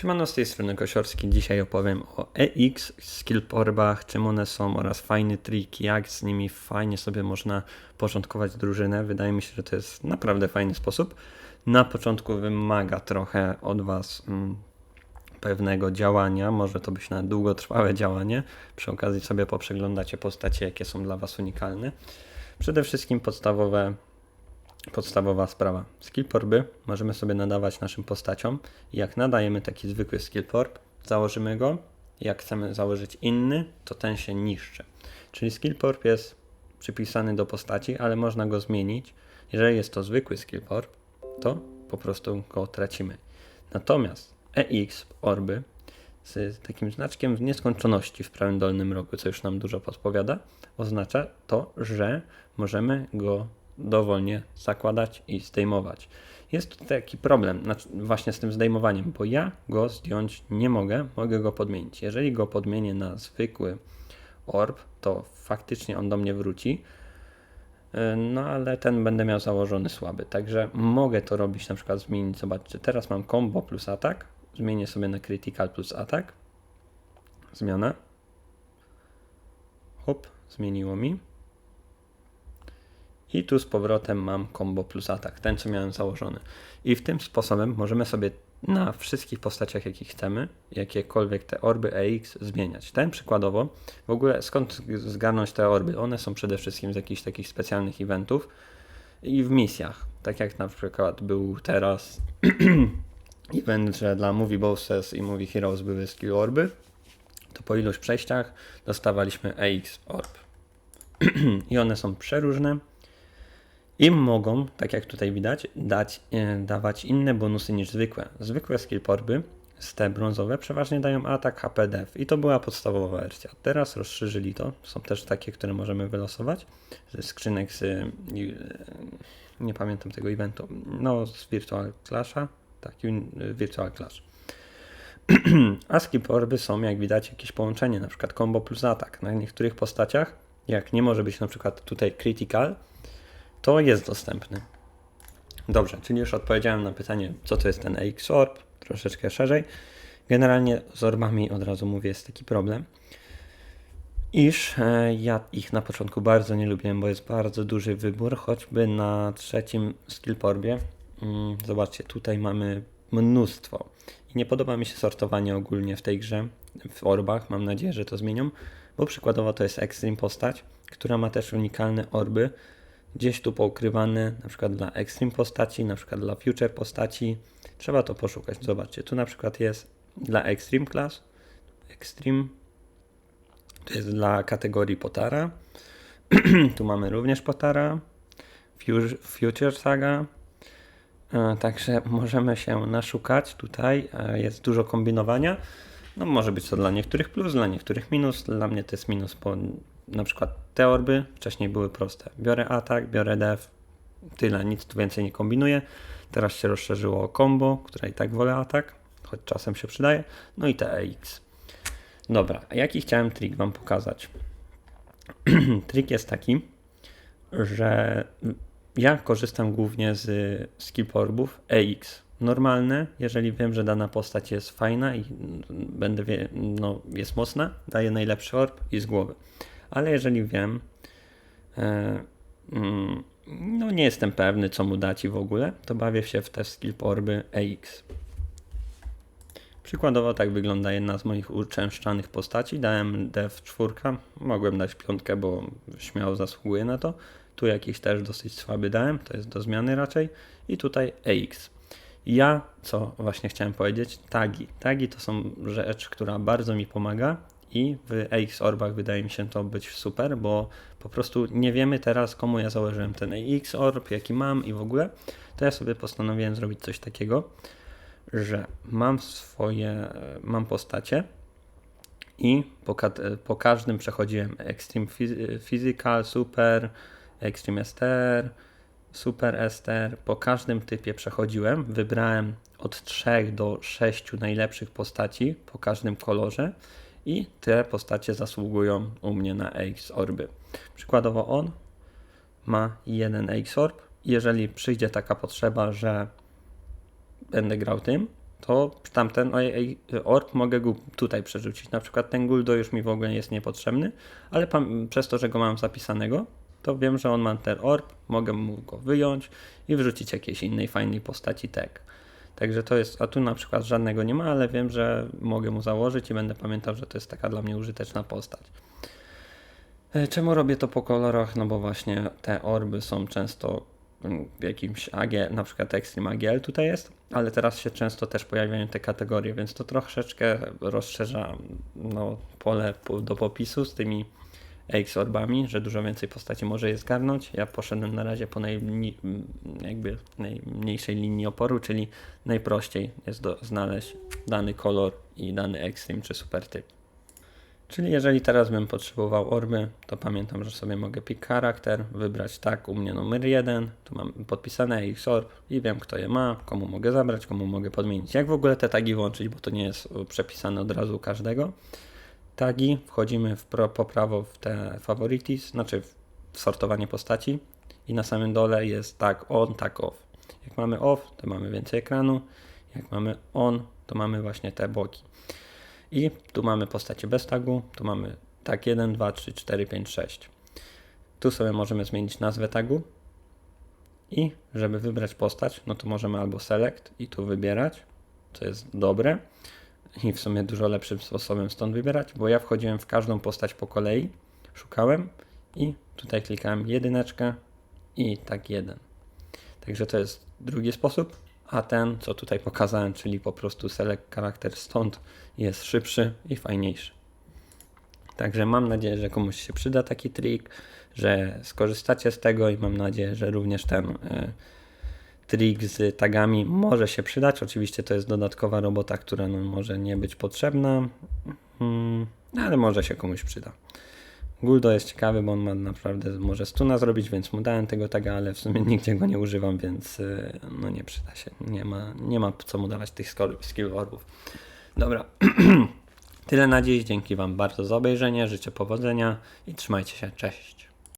Siemano, z tej strony Kosiorski. Dzisiaj opowiem o EX, skillporbach, czym one są oraz fajny trik, jak z nimi fajnie sobie można porządkować drużynę. Wydaje mi się, że to jest naprawdę fajny sposób. Na początku wymaga trochę od Was mm, pewnego działania, może to być na długotrwałe działanie. Przy okazji sobie poprzeglądacie postacie, jakie są dla Was unikalne. Przede wszystkim podstawowe podstawowa sprawa. Skillporby możemy sobie nadawać naszym postaciom. Jak nadajemy taki zwykły skillporb, założymy go. Jak chcemy założyć inny, to ten się niszczy. Czyli skillporb jest przypisany do postaci, ale można go zmienić. Jeżeli jest to zwykły skillporb, to po prostu go tracimy. Natomiast EX orby z takim znaczkiem w nieskończoności w prawym dolnym rogu, co już nam dużo podpowiada, oznacza to, że możemy go dowolnie zakładać i zdejmować. Jest tu taki problem właśnie z tym zdejmowaniem, bo ja go zdjąć nie mogę, mogę go podmienić. Jeżeli go podmienię na zwykły orb, to faktycznie on do mnie wróci, e, no ale ten będę miał założony słaby. Także mogę to robić, na przykład zmienić. Zobaczcie, teraz mam combo plus atak. Zmienię sobie na critical plus atak. Zmiana. Hop, zmieniło mi. I tu z powrotem mam combo plus atak, ten co miałem założony. I w tym sposobem możemy sobie na wszystkich postaciach, jakie chcemy, jakiekolwiek te orby EX zmieniać. Ten przykładowo, w ogóle skąd zgarnąć te orby? One są przede wszystkim z jakichś takich specjalnych eventów i w misjach. Tak jak na przykład był teraz event, że dla Movie Bosses i Movie Heroes były skill orby, to po iluś przejściach dostawaliśmy EX orb. I one są przeróżne im mogą, tak jak tutaj widać, dać, e, dawać inne bonusy niż zwykłe. Zwykłe skillporby, te brązowe, przeważnie dają atak, HP, def i to była podstawowa wersja. Teraz rozszerzyli to, są też takie, które możemy wylosować ze skrzynek z, e, nie pamiętam tego eventu, no z Virtual Clasha, tak, Virtual Clash. A skillporby są, jak widać, jakieś połączenie, na przykład combo plus atak. Na niektórych postaciach, jak nie może być na przykład tutaj critical, to jest dostępny. Dobrze, czyli już odpowiedziałem na pytanie, co to jest ten AX Orb, troszeczkę szerzej. Generalnie z orbami od razu mówię, jest taki problem, iż e, ja ich na początku bardzo nie lubiłem, bo jest bardzo duży wybór, choćby na trzecim skillporbie. Mm, zobaczcie, tutaj mamy mnóstwo. I nie podoba mi się sortowanie ogólnie w tej grze, w orbach. Mam nadzieję, że to zmienią, bo przykładowo to jest Extreme postać, która ma też unikalne orby, gdzieś tu poukrywane, na przykład dla Extreme postaci, na przykład dla Future postaci. Trzeba to poszukać. Zobaczcie, tu na przykład jest dla Extreme Class, Extreme, to jest dla kategorii Potara. tu mamy również Potara, Future Saga. E, także możemy się naszukać tutaj. E, jest dużo kombinowania. No może być to dla niektórych plus, dla niektórych minus. Dla mnie to jest minus, bo na przykład te orby wcześniej były proste. Biorę atak, biorę def, tyle, nic tu więcej nie kombinuję. Teraz się rozszerzyło o combo, które i tak wolę atak, choć czasem się przydaje. No i te EX. Dobra, a jaki chciałem trik Wam pokazać? trik jest taki, że ja korzystam głównie z skip orbów EX. Normalne, jeżeli wiem, że dana postać jest fajna i będę wie, no, jest mocna, daję najlepszy orb i z głowy ale jeżeli wiem, e, mm, no nie jestem pewny, co mu dać i w ogóle, to bawię się w te skill porby EX. Przykładowo tak wygląda jedna z moich uczęszczanych postaci. Dałem dev 4, mogłem dać piątkę, bo śmiało zasługuje na to. Tu jakiś też dosyć słaby dałem, to jest do zmiany raczej. I tutaj EX. Ja, co właśnie chciałem powiedzieć, tagi. Tagi to są rzecz, która bardzo mi pomaga i w AX Orbach wydaje mi się to być super, bo po prostu nie wiemy teraz, komu ja założyłem ten AX Orb, jaki mam i w ogóle. To ja sobie postanowiłem zrobić coś takiego, że mam swoje, mam postacie i po, po każdym przechodziłem Extreme Physical, Super, Extreme Ester, Super Ester. Po każdym typie przechodziłem, wybrałem od 3 do 6 najlepszych postaci po każdym kolorze i te postacie zasługują u mnie na X orby. Przykładowo on ma jeden X orb. Jeżeli przyjdzie taka potrzeba, że będę grał tym, to tamten orb mogę go tutaj przerzucić. Na przykład ten Guldo już mi w ogóle jest niepotrzebny, ale przez to, że go mam zapisanego, to wiem, że on ma ten orb, mogę mu go wyjąć i wrzucić jakiejś innej fajnej postaci tag. Także to jest, a tu na przykład żadnego nie ma, ale wiem, że mogę mu założyć i będę pamiętał, że to jest taka dla mnie użyteczna postać. E, Czemu robię to po kolorach? No bo właśnie te orby są często mm, w jakimś AG, na przykład Extreme AGL tutaj jest, ale teraz się często też pojawiają te kategorie, więc to troszeczkę rozszerza no, pole po- do popisu z tymi X orbami, że dużo więcej postaci może je zgarnąć. Ja poszedłem na razie po najmni, m, jakby najmniejszej linii oporu, czyli najprościej jest do, znaleźć dany kolor i dany Extreme czy super typ. Czyli jeżeli teraz bym potrzebował orby, to pamiętam, że sobie mogę pick charakter, wybrać tak u mnie numer 1, tu mam podpisane X orb i wiem kto je ma, komu mogę zabrać, komu mogę podmienić. Jak w ogóle te tagi włączyć, bo to nie jest przepisane od razu każdego. Tagi, wchodzimy w pro, po prawo w te favorities, znaczy w sortowanie postaci i na samym dole jest tag on, tag off. Jak mamy off, to mamy więcej ekranu, jak mamy on, to mamy właśnie te boki. I tu mamy postacie bez tagu, tu mamy tag 1, 2, 3, 4, 5, 6. Tu sobie możemy zmienić nazwę tagu i żeby wybrać postać, no to możemy albo select i tu wybierać, co jest dobre i w sumie dużo lepszym sposobem stąd wybierać, bo ja wchodziłem w każdą postać po kolei, szukałem i tutaj klikałem jedyneczkę i tak jeden. Także to jest drugi sposób, a ten, co tutaj pokazałem, czyli po prostu select charakter stąd jest szybszy i fajniejszy. Także mam nadzieję, że komuś się przyda taki trik, że skorzystacie z tego i mam nadzieję, że również ten y, trik z tagami może się przydać. Oczywiście to jest dodatkowa robota, która może nie być potrzebna, mm, ale może się komuś przyda. Guldo jest ciekawy, bo on ma naprawdę może stuna zrobić, więc mu dałem tego taga, ale w sumie nigdzie go nie używam, więc y, no nie przyda się. Nie ma, nie ma co mu dawać tych skill orbów. Dobra. Tyle na dziś. Dzięki Wam bardzo za obejrzenie. Życzę powodzenia i trzymajcie się. Cześć.